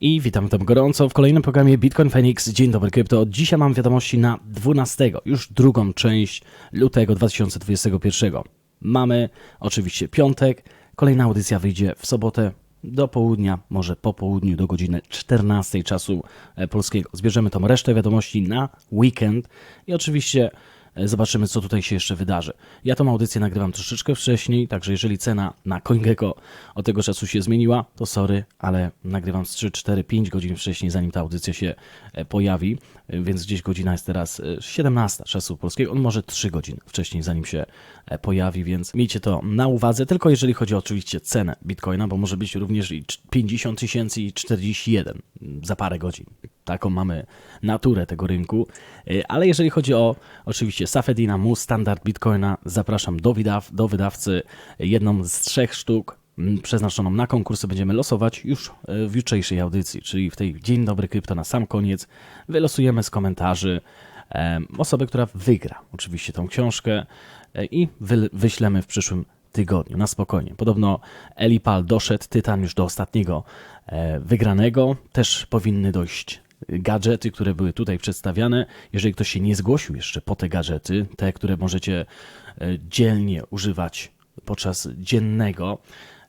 I witam tam gorąco w kolejnym programie Bitcoin Phoenix. Dzień dobry krypto. Dzisiaj mam wiadomości na 12, już drugą część lutego 2021. Mamy oczywiście piątek, kolejna audycja wyjdzie w sobotę do południa, może po południu do godziny 14 czasu e, polskiego. Zbierzemy tą resztę wiadomości na weekend i oczywiście zobaczymy, co tutaj się jeszcze wydarzy. Ja tą audycję nagrywam troszeczkę wcześniej, także jeżeli cena na CoinGecko od tego czasu się zmieniła, to sorry, ale nagrywam z 3, 4, 5 godzin wcześniej, zanim ta audycja się e, pojawi, e, więc gdzieś godzina jest teraz e, 17 czasu polskiego, on może 3 godziny wcześniej, zanim się e, pojawi, więc miejcie to na uwadze, tylko jeżeli chodzi oczywiście cenę Bitcoina, bo może być również i cz- 50 tysięcy i 41 za parę godzin. Taką mamy naturę tego rynku. Y, Ale jeżeli chodzi o oczywiście Safedina Mu, standard Bitcoina, zapraszam do, wydaw, do wydawcy. Jedną z trzech sztuk przeznaczoną na konkursy będziemy losować już y, w jutrzejszej audycji, czyli w tej Dzień Dobry Krypto na sam koniec. Wylosujemy z komentarzy osobę, która wygra oczywiście tą książkę e, i wy, wyślemy w przyszłym tygodniu, na spokojnie. Podobno Elipal doszedł, Tytan już do ostatniego e, wygranego. Też powinny dojść gadżety, które były tutaj przedstawiane. Jeżeli ktoś się nie zgłosił jeszcze po te gadżety, te, które możecie e, dzielnie używać podczas dziennego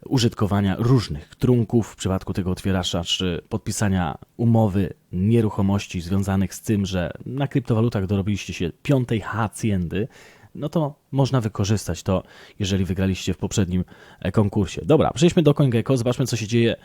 użytkowania różnych trunków w przypadku tego otwieracza, czy podpisania umowy nieruchomości związanych z tym, że na kryptowalutach dorobiliście się piątej haciendy, no to można wykorzystać to, jeżeli wygraliście w poprzednim e, konkursie. Dobra, przejdźmy do CoinGecko, zobaczmy co się dzieje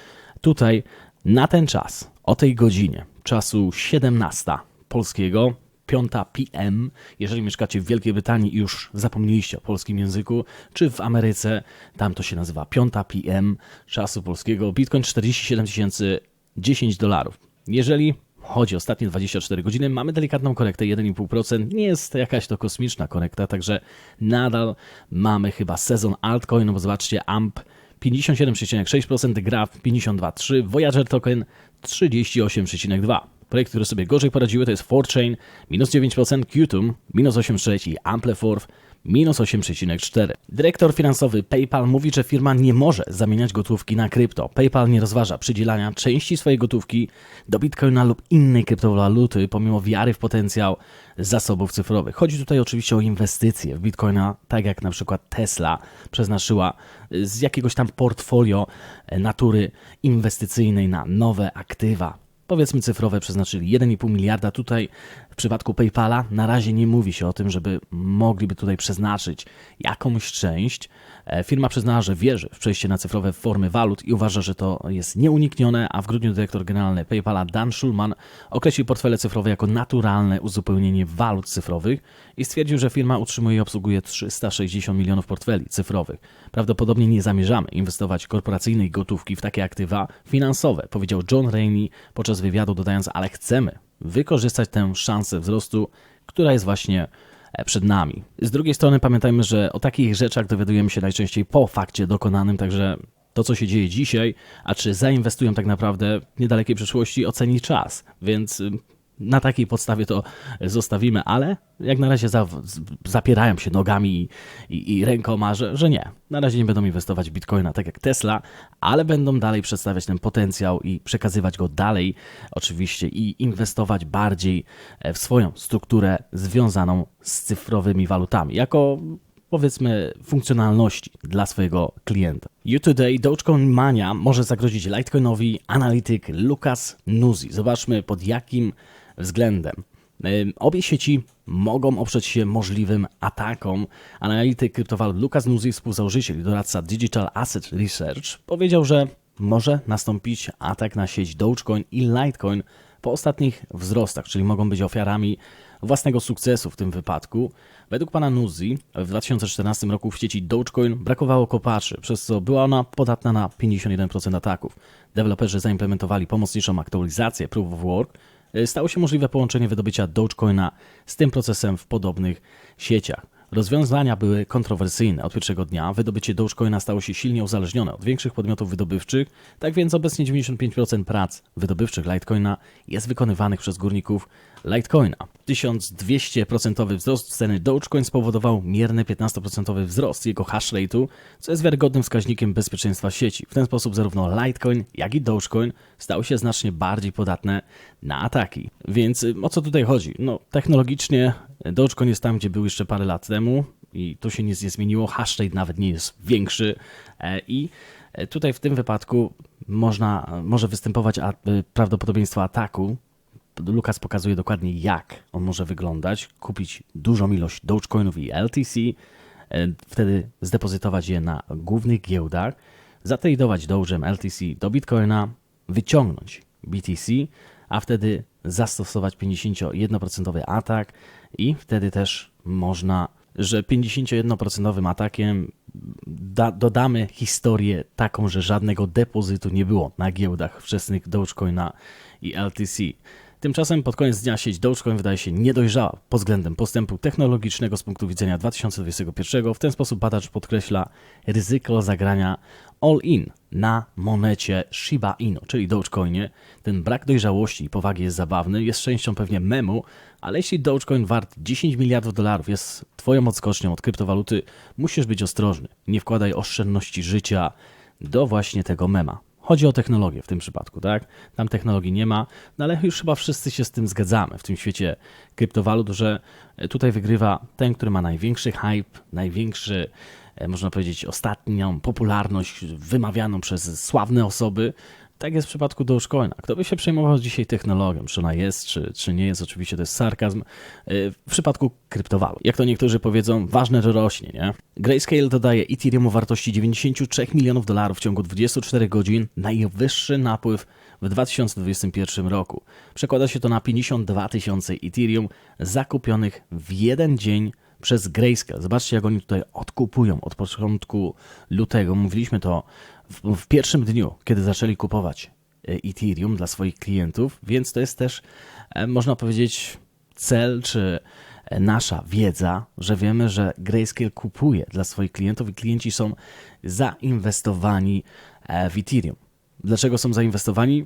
tutaj na ten czas, o tej godzinie, czasu 17 polskiego, 5 PM, jeżeli mieszkacie w Wielkiej Brytanii i już zapomnieliście o polskim języku, czy w Ameryce, tam to się nazywa 5 PM czasu polskiego, Bitcoin 47 tysięcy 10 dolarów. Jeżeli chodzi o ostatnie 24 godziny, mamy delikatną korektę 1,5%. Nie jest jakaś to kosmiczna korekta, także nadal mamy chyba sezon altcoin, no bo zobaczcie, AMP 57,6%, Graph 52,3%, Voyager Token 38,2%. Projekty, które sobie gorzej poradziły, to jest 4chain minus 9%, Qtum minus 8,6% i Ampleforth minus 8,4. Dyrektor finansowy PayPal mówi, że firma nie może zamieniać gotówki na krypto. PayPal nie rozważa przydzielania części swojej gotówki do Bitcoina lub innej kryptowaluty, pomimo wiary w potencjał zasobów cyfrowych. Chodzi tutaj oczywiście o inwestycje w Bitcoina, tak jak na przykład Tesla przeznaczyła z jakiegoś tam portfolio e, natury inwestycyjnej na nowe aktywa powiedzmy cyfrowe przeznaczyli 1,5 miliarda. Tutaj w przypadku PayPala na razie nie mówi się o tym, żeby mogliby tutaj przeznaczyć jakąś część. E, Firma przyznała, że wierzy w przejście na cyfrowe formy walut i uważa, że to jest nieuniknione, a w grudniu dyrektor generalny PayPala Dan Schulman określił portfele cyfrowe jako naturalne uzupełnienie walut cyfrowych i stwierdził, że firma utrzymuje i obsługuje 360 milionów portfeli cyfrowych. Prawdopodobnie nie zamierzamy inwestować korporacyjnej gotówki w takie aktywa finansowe, powiedział John Rainey podczas wywiadu, dodając, ale chcemy wykorzystać tę szansę wzrostu, która jest właśnie e, przed nami. Z drugiej strony pamiętajmy, że o takich rzeczach dowiadujemy się najczęściej po fakcie dokonanym, także to, co się dzieje dzisiaj, a czy zainwestują tak naprawdę w niedalekiej przyszłości, oceni czas. Więc na takiej podstawie to zostawimy, ale jak na razie za, zapierają się nogami i, i, i rękoma, że, że nie. Na razie nie będą inwestować w bitcoina tak jak Tesla, ale będą dalej przedstawiać ten potencjał i przekazywać go dalej, oczywiście, i inwestować bardziej e, w swoją strukturę związaną z cyfrowymi walutami, jako powiedzmy funkcjonalności dla swojego klienta. You Today Dogecoin Mania może zagrozić Litecoinowi analityk Lucas Nuzzi. Zobaczmy pod jakim względem. Ym, Obie sieci mogą oprzeć się możliwym atakom. Analityk kryptowalut Lucas Nuzzi, współzałożyciel i doradca Digital Asset Research, powiedział, że może nastąpić atak na sieć Dogecoin i Litecoin po ostatnich wzrostach, czyli mogą być ofiarami własnego sukcesu w tym wypadku. Według pana Nuzzi w 2014 roku w sieci Dogecoin brakowało kopaczy, przez co była ona podatna na 51% ataków. Deweloperzy zaimplementowali pomocniczą aktualizację Proof of Work. Y, Stało się możliwe połączenie wydobycia Dogecoina z tym procesem w podobnych sieciach. Rozwiązania były kontrowersyjne. Od pierwszego dnia wydobycie Dogecoina stało się silnie uzależnione od większych podmiotów wydobywczych, tak więc obecnie 95% prac wydobywczych Litecoina jest wykonywanych przez górników Litecoina. 1200% wzrost ceny Dogecoin spowodował mierny 15% wzrost jego hash rate'u, co jest wiarygodnym wskaźnikiem bezpieczeństwa sieci. W ten sposób zarówno Litecoin, jak i Dogecoin stały się znacznie bardziej podatne na ataki. Więc y, o co tutaj chodzi? No, technologicznie Dogecoin jest tam, gdzie był jeszcze parę lat temu i to się nic nie zmieniło. Hash rate nawet nie jest większy e, i e, tutaj w tym wypadku można, może występować y, prawdopodobieństwo ataku Lukas pokazuje dokładnie, jak on może wyglądać. Kupić dużą ilość Dogecoinów i LTC, e, wtedy zdepozytować je na głównych giełdach, zatradować Doge'em LTC do Bitcoina, wyciągnąć BTC, a wtedy zastosować 51% atak i wtedy też można, że 51% atakiem da, dodamy historię taką, że żadnego depozytu nie było na giełdach wczesnych Dogecoina i LTC. Tymczasem pod koniec dnia sieć Dogecoin wydaje się niedojrzała pod względem postępu technologicznego z punktu widzenia 2021. W ten sposób badacz podkreśla ryzyko zagrania all-in na monecie Shiba Inu, czyli Dogecoinie. Ten brak dojrzałości i powagi jest zabawny, jest częścią pewnie memu, ale jeśli Dogecoin wart 10 miliardów dolarów jest twoją odskocznią od kryptowaluty, musisz być ostrożny. Nie wkładaj oszczędności życia do właśnie tego mema. Chodzi o technologię w tym przypadku, tak? Tam technologii nie ma, no ale już chyba wszyscy się z tym zgadzamy w tym świecie kryptowalut, że tutaj wygrywa ten, który ma największy hype, największy, e, można powiedzieć, ostatnią popularność wymawianą przez sławne osoby, tak jest w przypadku Dogecoina. Kto by się przejmował dzisiaj technologią, czy ona jest, czy, czy nie jest, oczywiście to jest sarkazm. Y, w przypadku kryptowalut, jak to niektórzy powiedzą, ważne, że rośnie, nie? Grayscale dodaje Ethereum o wartości 93 milionów dolarów w ciągu 24 godzin, najwyższy napływ w 2021 roku. Przekłada się to na 52 tysiące Ethereum zakupionych w jeden dzień przez Grayscale. Zobaczcie, jak oni tutaj odkupują od początku lutego. Mówiliśmy to w, w pierwszym dniu, kiedy zaczęli kupować e, Ethereum dla swoich klientów, więc to jest też, e, można powiedzieć, cel czy e, nasza wiedza, że wiemy, że Grayscale kupuje dla swoich klientów i klienci są zainwestowani w Ethereum. Dlaczego są zainwestowani?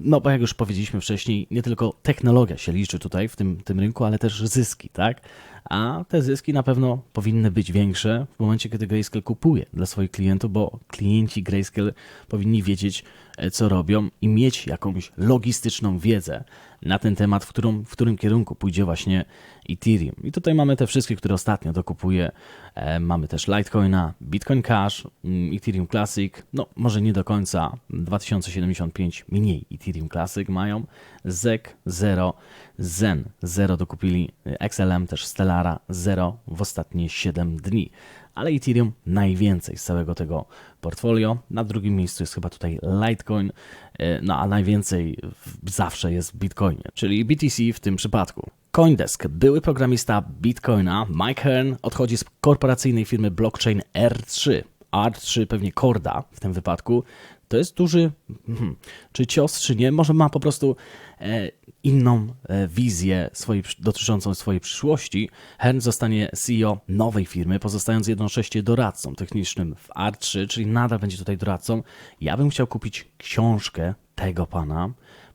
No, bo jak już powiedzieliśmy wcześniej, nie tylko technologia się liczy tutaj w tym, tym rynku, ale też zyski, tak? A te zyski na pewno powinny być większe w momencie, kiedy Grayscale kupuje dla swoich klientów, bo klienci Grayscale powinni wiedzieć, e, co robią i mieć jakąś logistyczną wiedzę na ten temat, w, którym, w którym kierunku pójdzie właśnie Ethereum. I tutaj mamy te wszystkie, które ostatnio dokupuje. E, mamy też Litecoina, Bitcoin Cash, mm, Ethereum Classic, no może nie do końca, 2075 mniej Ethereum Classic mają, ZEC 0, Zen 0 dokupili, XLM też Stellara 0 w ostatnie 7 dni. Ale Ethereum najwięcej z całego tego portfolio. Na drugim miejscu jest chyba tutaj Litecoin, e, no a najwięcej zawsze jest w Bitcoinie, czyli BTC w tym przypadku. Coindesk, były programista Bitcoina, Mike Hearn odchodzi z korporacyjnej firmy blockchain R3. R3 pewnie Corda w tym wypadku. To jest duży, hmm, czy cios, czy nie, może ma po prostu e, inną e, wizję swojej, dotyczącą swojej przyszłości. Hearn zostanie CEO nowej firmy, pozostając jednocześnie doradcą technicznym w R3, czyli nadal będzie tutaj doradcą. Ja bym chciał kupić książkę tego pana,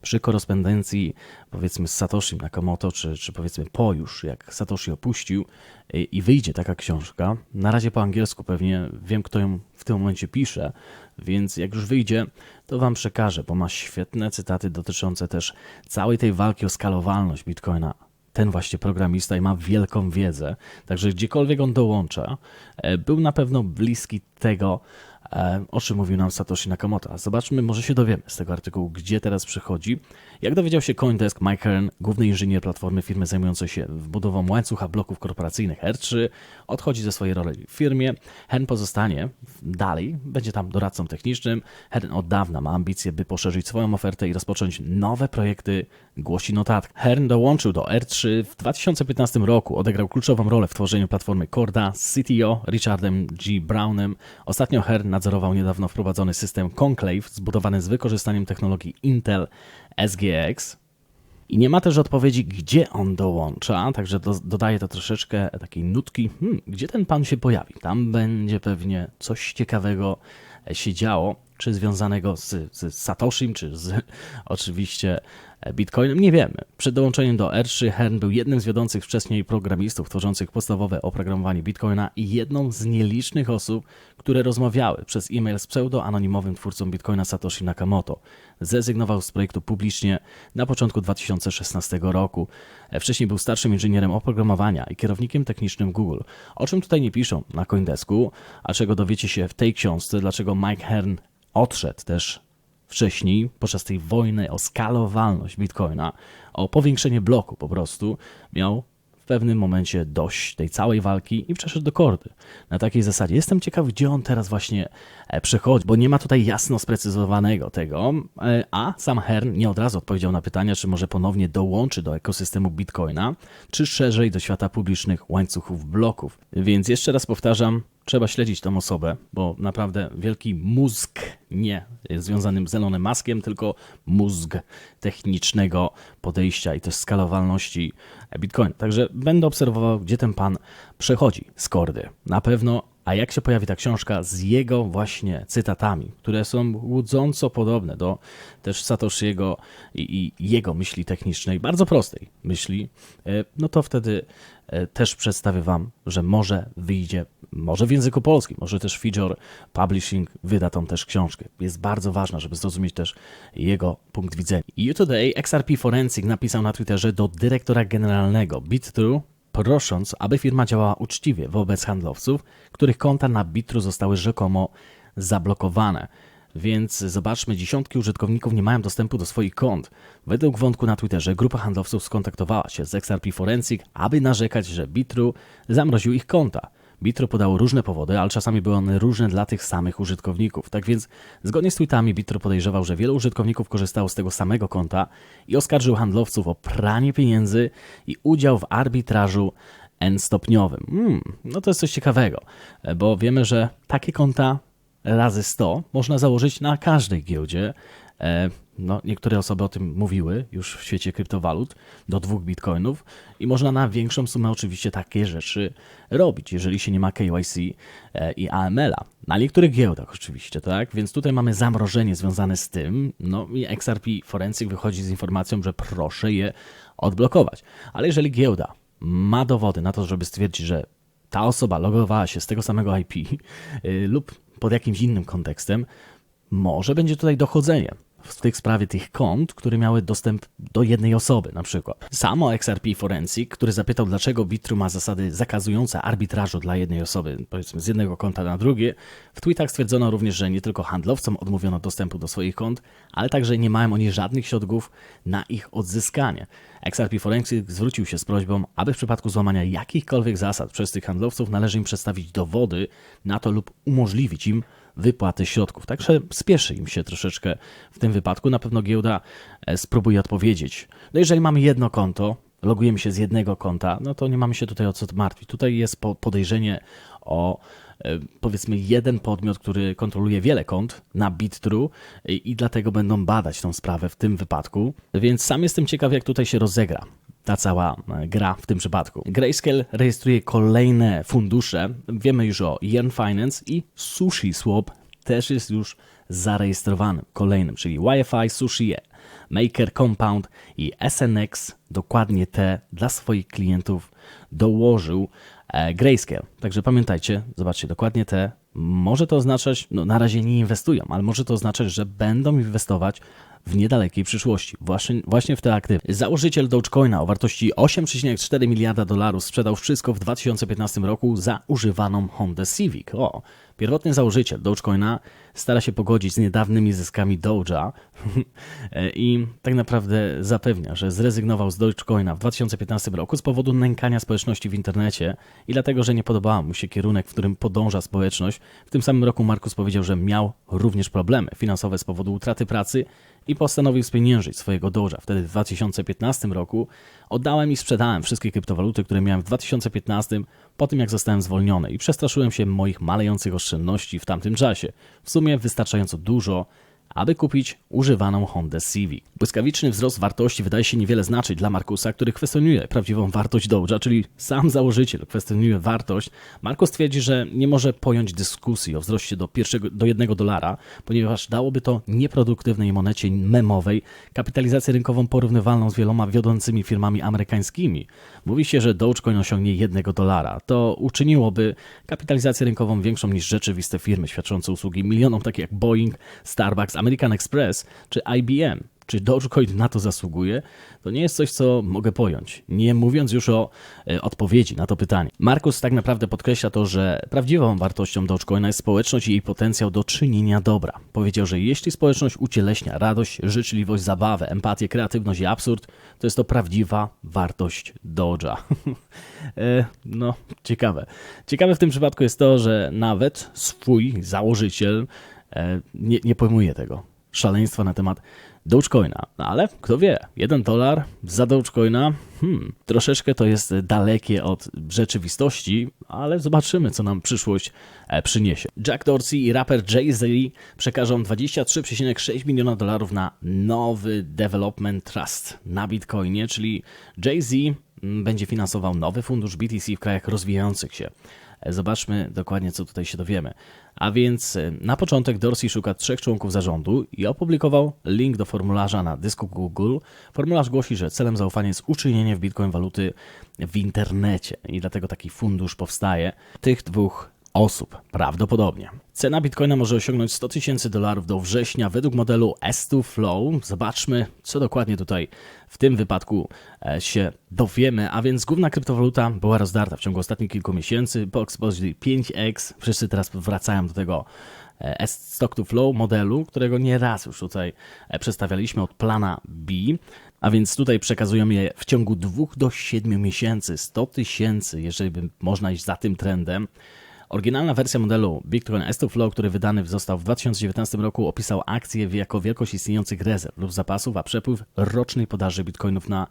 przy korespondencji powiedzmy z Satoshi Nakamoto, czy, czy powiedzmy po już, jak Satoshi opuścił i, i wyjdzie taka książka, na razie po angielsku pewnie, wiem kto ją w tym momencie pisze, więc jak już wyjdzie, to Wam przekażę, bo ma świetne cytaty dotyczące też całej tej walki o skalowalność Bitcoina. Ten właśnie programista i ma wielką wiedzę, także gdziekolwiek on dołącza, e, był na pewno bliski tego, o czym mówił nam Satoshi Nakamoto. Zobaczmy, może się dowiemy z tego artykułu, gdzie teraz przychodzi. Jak dowiedział się Coindesk, Mike Hearn, główny inżynier platformy firmy zajmującej się budową łańcucha bloków korporacyjnych R3, odchodzi ze swojej roli w firmie. Hearn pozostanie dalej, będzie tam doradcą technicznym. Hearn od dawna ma ambicje, by poszerzyć swoją ofertę i rozpocząć nowe projekty, głosi notatka. Hearn dołączył do R3 w 2015 roku, odegrał kluczową rolę w tworzeniu platformy Corda z CTO Richardem G. Brownem. Ostatnio Hearn nadzorował niedawno wprowadzony system Conclave zbudowany z wykorzystaniem technologii Intel SGX. I nie ma też odpowiedzi, gdzie on dołącza, także do, dodaje to troszeczkę takiej nutki, hmm, gdzie ten pan się pojawi. Tam będzie pewnie coś ciekawego się działo. Czy związanego z, z Satoshim, czy z oczywiście Bitcoinem, nie wiemy. Przed dołączeniem do R3 Hearn był jednym z wiodących wcześniej programistów tworzących podstawowe oprogramowanie Bitcoina i jedną z nielicznych osób, które rozmawiały przez e-mail z pseudo-anonimowym twórcą Bitcoina Satoshi Nakamoto. Zrezygnował z projektu publicznie na początku 2016 roku. Wcześniej był starszym inżynierem oprogramowania i kierownikiem technicznym Google. O czym tutaj nie piszą na Coindesku, a czego dowiecie się w tej książce, dlaczego Mike Hearn odszedł też wcześniej, podczas tej wojny o skalowalność Bitcoina, o powiększenie bloku po prostu, miał w pewnym momencie dość tej całej walki i przeszedł do kordy. Na takiej zasadzie. Jestem ciekaw, gdzie on teraz właśnie e, przechodzi, bo nie ma tutaj jasno sprecyzowanego tego, e, a sam Hern nie od razu odpowiedział na pytania, czy może ponownie dołączy do ekosystemu Bitcoina, czy szerzej do świata publicznych łańcuchów bloków. Więc jeszcze raz powtarzam, trzeba śledzić tą osobę, bo naprawdę wielki mózg, nie związany z Elonem Maskiem, tylko mózg technicznego podejścia i też skalowalności Bitcoin. Także będę obserwował, gdzie ten pan przechodzi z kordy. Na pewno a jak się pojawi ta książka z jego właśnie cytatami, które są łudząco podobne do też Satoshiego i, i jego myśli technicznej, bardzo prostej myśli, e, no to wtedy e, też przedstawię Wam, że może wyjdzie, może w języku polskim, może też Fijor Publishing wyda tą też książkę. Jest bardzo ważna, żeby zrozumieć też jego punkt widzenia. You Today XRP Forensic napisał na Twitterze do dyrektora generalnego BitTrue, prosząc, aby firma działała uczciwie wobec handlowców, których konta na Bitru zostały rzekomo zablokowane. Więc zobaczmy, dziesiątki użytkowników nie mają dostępu do swoich kont. Według wątku na Twitterze grupa handlowców skontaktowała się z XRP Forensic, aby narzekać, że Bitru zamroził ich konta. Bitro podało różne powody, ale czasami były one różne dla tych samych użytkowników. Tak więc, zgodnie z tweetami, Bitro podejrzewał, że wielu użytkowników korzystało z tego samego konta i oskarżył handlowców o pranie pieniędzy i udział w arbitrażu N-stopniowym. Hmm, no to jest coś ciekawego, bo wiemy, że takie konta razy 100 można założyć na każdej giełdzie. E, no, niektóre osoby o tym mówiły już w świecie kryptowalut, do dwóch bitcoinów i można na większą sumę oczywiście takie rzeczy robić, jeżeli się nie ma KYC e, i AML-a. Na niektórych giełdach oczywiście, tak? Więc tutaj mamy zamrożenie związane z tym, no i XRP Forensic wychodzi z informacją, że proszę je odblokować. Ale jeżeli giełda ma dowody na to, żeby stwierdzić, że ta osoba logowała się z tego samego IP yy, lub pod jakimś innym kontekstem, może będzie tutaj dochodzenie w tych sprawie tych kont, które miały dostęp do jednej osoby na przykład. Samo XRP Forensic, który zapytał, dlaczego Bitru ma zasady zakazujące arbitrażu dla jednej osoby, powiedzmy z jednego konta na drugie, w tweetach stwierdzono również, że nie tylko handlowcom odmówiono dostępu do swoich kont, ale także nie mają oni żadnych środków na ich odzyskanie. XRP Forensic zwrócił się z prośbą, aby w przypadku złamania jakichkolwiek zasad przez tych handlowców należy im przedstawić dowody na to lub umożliwić im wypłaty środków. Także spieszy im się troszeczkę w tym wypadku. Na pewno giełda e, spróbuje odpowiedzieć. No jeżeli mamy jedno konto, logujemy się z jednego konta, no to nie mamy się tutaj o co martwić. Tutaj jest podejrzenie o e, powiedzmy jeden podmiot, który kontroluje wiele kont na BitTrue i, i dlatego będą badać tą sprawę w tym wypadku. Więc sam jestem ciekaw, jak tutaj się rozegra ta cała e, gra w tym przypadku. Grayscale rejestruje kolejne fundusze. Wiemy już o Yen Finance i Sushi Swap też jest już zarejestrowanym kolejnym, czyli Wi-Fi, Sushi, Maker Compound i SNX, dokładnie te dla swoich klientów dołożył e, Grayscale. Także pamiętajcie, zobaczcie, dokładnie te. Może to oznaczać, no na razie nie inwestują, ale może to oznaczać, że będą inwestować w niedalekiej przyszłości, właśnie, właśnie w te aktywy. Założyciel Dogecoina o wartości 8,4 miliarda dolarów sprzedał wszystko w 2015 roku za używaną Honda Civic. O, Pierwotny założyciel Dogecoina stara się pogodzić z niedawnymi zyskami Doge'a i tak naprawdę zapewnia, że zrezygnował z Dogecoina w 2015 roku z powodu nękania społeczności w internecie i dlatego, że nie podobał mu się kierunek, w którym podąża społeczność. W tym samym roku Markus powiedział, że miał również problemy finansowe z powodu utraty pracy i postanowił spieniężyć swojego Doge'a. Wtedy w 2015 roku oddałem i sprzedałem wszystkie kryptowaluty, które miałem w 2015 po tym jak zostałem zwolniony i przestraszyłem się moich malejących oszczędności w tamtym czasie. W sumie wystarczająco dużo, aby kupić używaną Honda Civic. Błyskawiczny wzrost wartości wydaje się niewiele znaczyć dla Markusa, który kwestionuje prawdziwą wartość Doge'a, czyli sam założyciel kwestionuje wartość. Markus twierdzi, że nie może pojąć dyskusji o wzroście do, pierwszego, do jednego dolara, ponieważ dałoby to nieproduktywnej monecie memowej kapitalizację rynkową porównywalną z wieloma wiodącymi firmami amerykańskimi. Mówi się, że Dogecoin osiągnie jednego dolara. To uczyniłoby kapitalizację rynkową większą niż rzeczywiste firmy świadczące usługi milionom takie jak Boeing, Starbucks, American Express czy IBM. Czy Dogecoin na to zasługuje? To nie jest coś, co mogę pojąć. Nie mówiąc już o e, odpowiedzi na to pytanie. Markus tak naprawdę podkreśla to, że prawdziwą wartością Dogecoina jest społeczność i jej potencjał do czynienia dobra. Powiedział, że jeśli społeczność ucieleśnia radość, życzliwość, zabawę, empatię, kreatywność i absurd, to jest to prawdziwa wartość Doge'a. e, no, ciekawe. Ciekawe w tym przypadku jest to, że nawet swój założyciel e, nie, nie pojmuje tego szaleństwa na temat Dogecoina. No ale kto wie, jeden dolar za Dogecoina, hmm, troszeczkę to jest dalekie od rzeczywistości, ale zobaczymy, co nam przyszłość e, przyniesie. Jack Dorsey i raper Jay-Z przekażą 23,6 miliona dolarów na nowy Development Trust na Bitcoinie, czyli Jay-Z mm, będzie finansował nowy fundusz BTC w krajach rozwijających się. Zobaczmy dokładnie, co tutaj się dowiemy. A więc e, na początek Dorsey szuka trzech członków zarządu i opublikował link do formularza na dysku Google. Formularz głosi, że celem zaufania jest uczynienie w Bitcoin waluty w internecie i dlatego taki fundusz powstaje. Tych dwóch osób, prawdopodobnie. Cena bitcoina może osiągnąć 100 tysięcy dolarów do września według modelu S2 Flow. Zobaczmy, co dokładnie tutaj w tym wypadku e, się dowiemy. A więc główna kryptowaluta była rozdarta w ciągu ostatnich kilku miesięcy po eksplozji 5x. Wszyscy teraz wracają do tego e, Stock to Flow modelu, którego nie raz już tutaj e, przedstawialiśmy od plana B. A więc tutaj przekazujemy je w ciągu 2 do 7 miesięcy 100 tysięcy, jeżeli by można iść za tym trendem. Oryginalna wersja modelu Bitcoin S2 Flow, który wydany został w 2019 roku, opisał akcję jako wielkość istniejących rezerw lub zapasów, a przepływ rocznej podaży bitcoinów na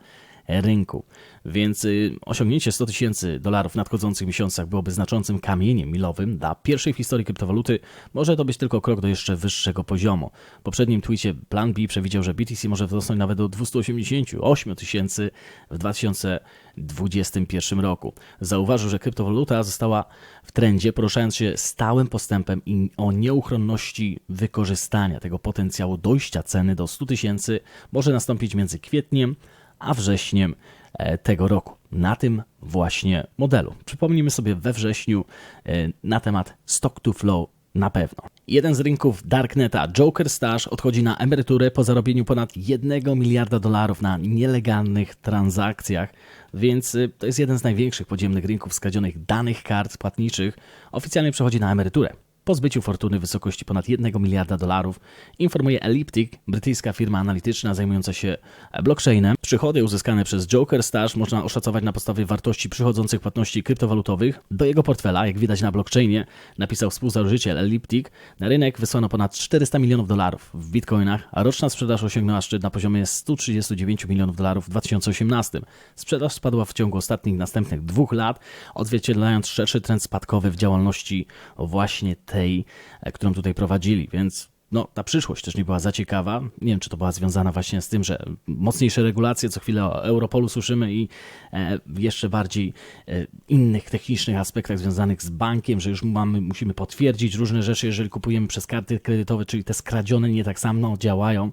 rynku. Więc y, osiągnięcie 100 tysięcy dolarów w nadchodzących miesiącach byłoby znaczącym kamieniem milowym dla pierwszej w historii kryptowaluty. Może to być tylko krok do jeszcze wyższego poziomu. W poprzednim tweetie Plan B przewidział, że BTC może wzrosnąć nawet do 288 tysięcy w 2021 roku. Zauważył, że kryptowaluta została w trendzie, poruszając się stałym postępem i o nieuchronności wykorzystania tego potencjału dojścia ceny do 100 tysięcy może nastąpić między kwietniem a wrześniem e, tego roku. Na tym właśnie modelu. Przypomnijmy sobie we wrześniu e, na temat Stock to Flow na pewno. Jeden z rynków Darkneta, Joker Stash, odchodzi na emeryturę po zarobieniu ponad 1 miliarda dolarów na nielegalnych transakcjach, więc e, to jest jeden z największych podziemnych rynków skradzionych danych kart płatniczych. Oficjalnie przechodzi na emeryturę po zbyciu fortuny w wysokości ponad 1 miliarda dolarów, informuje Elliptic, brytyjska firma analityczna zajmująca się blockchainem. Przychody uzyskane przez Joker Stash można oszacować na podstawie wartości przychodzących płatności kryptowalutowych. Do jego portfela, jak widać na blockchainie, napisał współzałożyciel Elliptic, na rynek wysłano ponad 400 milionów dolarów w bitcoinach, a roczna sprzedaż osiągnęła szczyt na poziomie 139 milionów dolarów w 2018. Sprzedaż spadła w ciągu ostatnich następnych dwóch lat, odzwierciedlając szerszy trend spadkowy w działalności właśnie tej, e, którą tutaj prowadzili, więc no, ta przyszłość też nie była za ciekawa. Nie wiem, czy to była związana właśnie z tym, że mocniejsze regulacje, co chwilę o Europolu słyszymy i e, jeszcze bardziej e, innych technicznych aspektach związanych z bankiem, że już mamy, musimy potwierdzić różne rzeczy, jeżeli kupujemy przez karty kredytowe, czyli te skradzione nie tak samo działają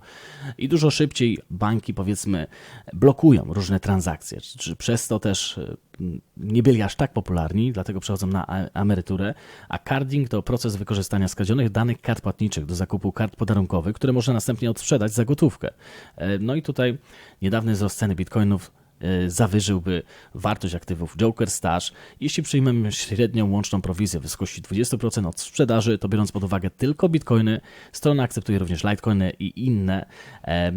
i dużo szybciej banki, powiedzmy, blokują różne transakcje. Czy przez to też nie byli aż tak popularni, dlatego przechodzą na emeryturę, a carding to proces wykorzystania skradzionych danych kart płatniczych do zakupu kart podarunkowych, które można następnie odsprzedać za gotówkę. E, no i tutaj niedawny wzrost ceny bitcoinów zawyżyłby wartość aktywów Joker Stash. Jeśli przyjmiemy średnią łączną prowizję w wysokości 20% od sprzedaży, to biorąc pod uwagę tylko bitcoiny, strona akceptuje również litecoiny i inne e,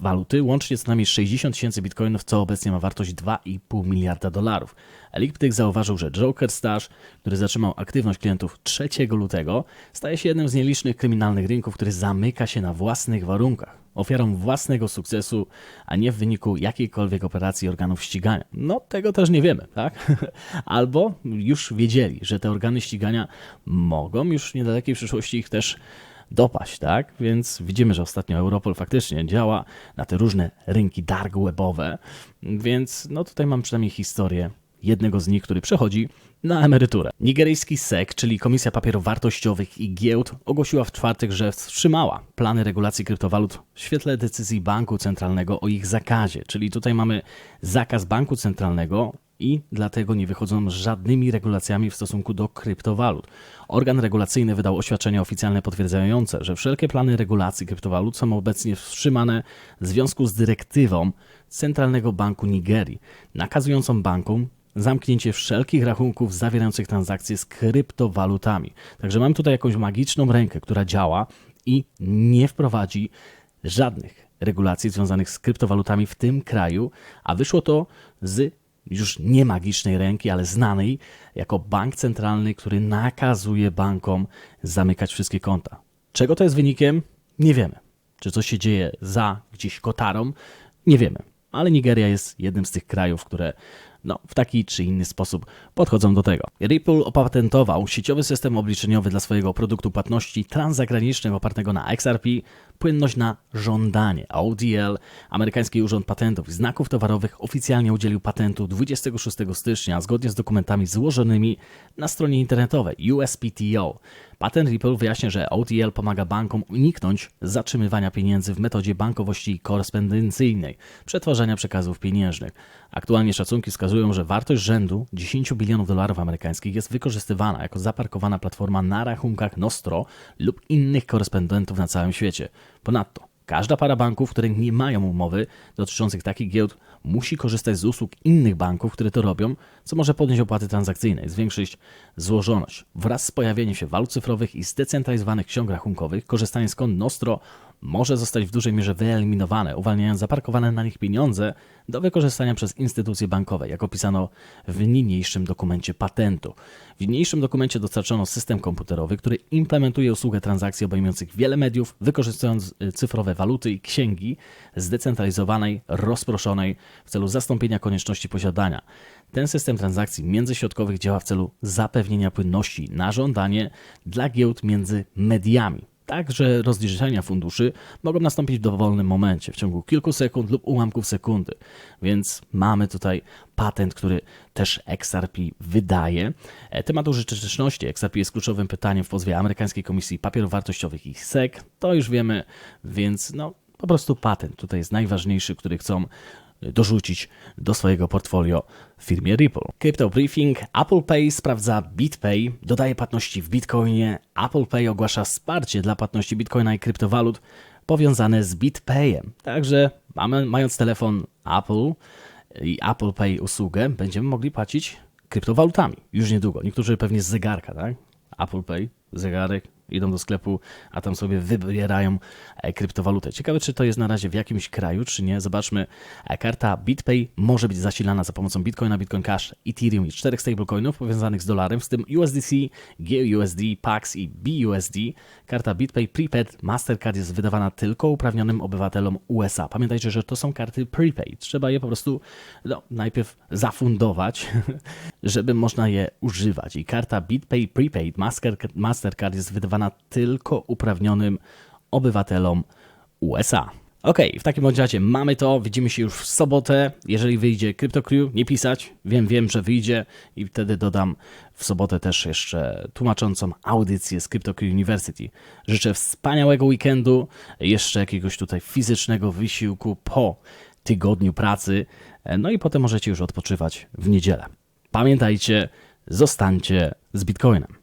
waluty, łącznie co najmniej 60 tysięcy bitcoinów, co obecnie ma wartość 2,5 miliarda dolarów. Elliptic zauważył, że Joker Stash, który zatrzymał aktywność klientów 3 lutego, staje się jednym z nielicznych kryminalnych rynków, który zamyka się na własnych warunkach ofiarą własnego sukcesu, a nie w wyniku jakiejkolwiek operacji organów ścigania. No, tego też nie wiemy, tak? Albo już wiedzieli, że te organy ścigania mogą już w niedalekiej przyszłości ich też dopaść, tak? Więc widzimy, że ostatnio Europol faktycznie działa na te różne rynki dark webowe, więc no tutaj mam przynajmniej historię jednego z nich, który przechodzi na emeryturę. Nigeryjski SEC, czyli Komisja Papierów Wartościowych i Giełd, ogłosiła w czwartek, że wstrzymała plany regulacji kryptowalut w świetle decyzji Banku Centralnego o ich zakazie. Czyli tutaj mamy zakaz Banku Centralnego i dlatego nie wychodzą z żadnymi regulacjami w stosunku do kryptowalut. Organ regulacyjny wydał oświadczenie oficjalne potwierdzające, że wszelkie plany regulacji kryptowalut są obecnie wstrzymane w związku z dyrektywą Centralnego Banku Nigerii, nakazującą bankom zamknięcie wszelkich rachunków zawierających transakcje z kryptowalutami. Także mamy tutaj jakąś magiczną rękę, która działa i nie wprowadzi żadnych regulacji związanych z kryptowalutami w tym kraju, a wyszło to z już nie magicznej ręki, ale znanej jako bank centralny, który nakazuje bankom zamykać wszystkie konta. Czego to jest wynikiem? Nie wiemy. Czy coś się dzieje za gdzieś kotarą? Nie wiemy. Ale Nigeria jest jednym z tych krajów, które no, w taki czy inny sposób podchodzą do tego. Ripple opatentował sieciowy system obliczeniowy dla swojego produktu płatności transzagranicznych opartego na XRP, płynność na żądanie. ODL, amerykański urząd patentów i znaków towarowych, oficjalnie udzielił patentu 26 stycznia zgodnie z dokumentami złożonymi na stronie internetowej USPTO. Patent Ripple wyjaśnia, że OTL pomaga bankom uniknąć zatrzymywania pieniędzy w metodzie bankowości korespondencyjnej, przetwarzania przekazów pieniężnych. Aktualnie szacunki wskazują, że wartość rzędu 10 bilionów dolarów amerykańskich jest wykorzystywana jako zaparkowana platforma na rachunkach Nostro lub innych korespondentów na całym świecie. Ponadto każda para banków, które nie mają umowy dotyczących takich giełd, musi korzystać z usług innych banków, które to robią, co może podnieść opłaty transakcyjne i zwiększyć złożoność. Wraz z pojawieniem się walut cyfrowych i zdecentralizowanych ksiąg rachunkowych, korzystanie z kont Nostro może zostać w dużej mierze wyeliminowane, uwalniając zaparkowane na nich pieniądze do wykorzystania przez instytucje bankowe, jak opisano w niniejszym dokumencie patentu. W niniejszym dokumencie dostarczono system komputerowy, który implementuje usługę transakcji obejmujących wiele mediów, wykorzystując y, cyfrowe waluty i księgi zdecentralizowanej, rozproszonej w celu zastąpienia konieczności posiadania. Ten system transakcji międzyśrodkowych działa w celu zapewnienia płynności na żądanie dla giełd między mediami tak, że rozliczenia funduszy mogą nastąpić w dowolnym momencie, w ciągu kilku sekund lub ułamków sekundy. Więc mamy tutaj patent, który też XRP wydaje. E, temat użyteczności XRP jest kluczowym pytaniem w pozwie amerykańskiej Komisji Papierów Wartościowych i SEC. To już wiemy, więc no, po prostu patent tutaj jest najważniejszy, który chcą dorzucić do swojego portfolio w firmie Ripple. Crypto Briefing. Apple Pay sprawdza BitPay, dodaje płatności w Bitcoinie. Apple Pay ogłasza wsparcie dla płatności Bitcoina i kryptowalut powiązane z BitPayem. Także mając telefon Apple i Apple Pay usługę, będziemy mogli płacić kryptowalutami już niedługo. Niektórzy pewnie z zegarka, tak? Apple Pay, zegarek, idą do sklepu, a tam sobie wybierają e, kryptowalutę. Ciekawe, czy to jest na razie w jakimś kraju, czy nie. Zobaczmy. E, karta BitPay może być zasilana za pomocą Bitcoina, Bitcoin Cash, Ethereum i czterech stablecoinów powiązanych z dolarem, w tym USDC, GUSD, PAX i BUSD. Karta BitPay Prepaid Mastercard jest wydawana tylko uprawnionym obywatelom USA. Pamiętajcie, że to są karty prepaid. Trzeba je po prostu no, najpierw zafundować, żeby można je używać. I karta BitPay Prepaid Mastercard jest wydawana tylko uprawnionym obywatelom USA. Ok, w takim razie mamy to, widzimy się już w sobotę. Jeżeli wyjdzie CryptoCrew, nie pisać, wiem, wiem, że wyjdzie i wtedy dodam w sobotę też jeszcze tłumaczącą audycję z CryptoCrew University. Życzę wspaniałego weekendu, jeszcze jakiegoś tutaj fizycznego wysiłku po tygodniu pracy, no i potem możecie już odpoczywać w niedzielę. Pamiętajcie, zostańcie z Bitcoinem.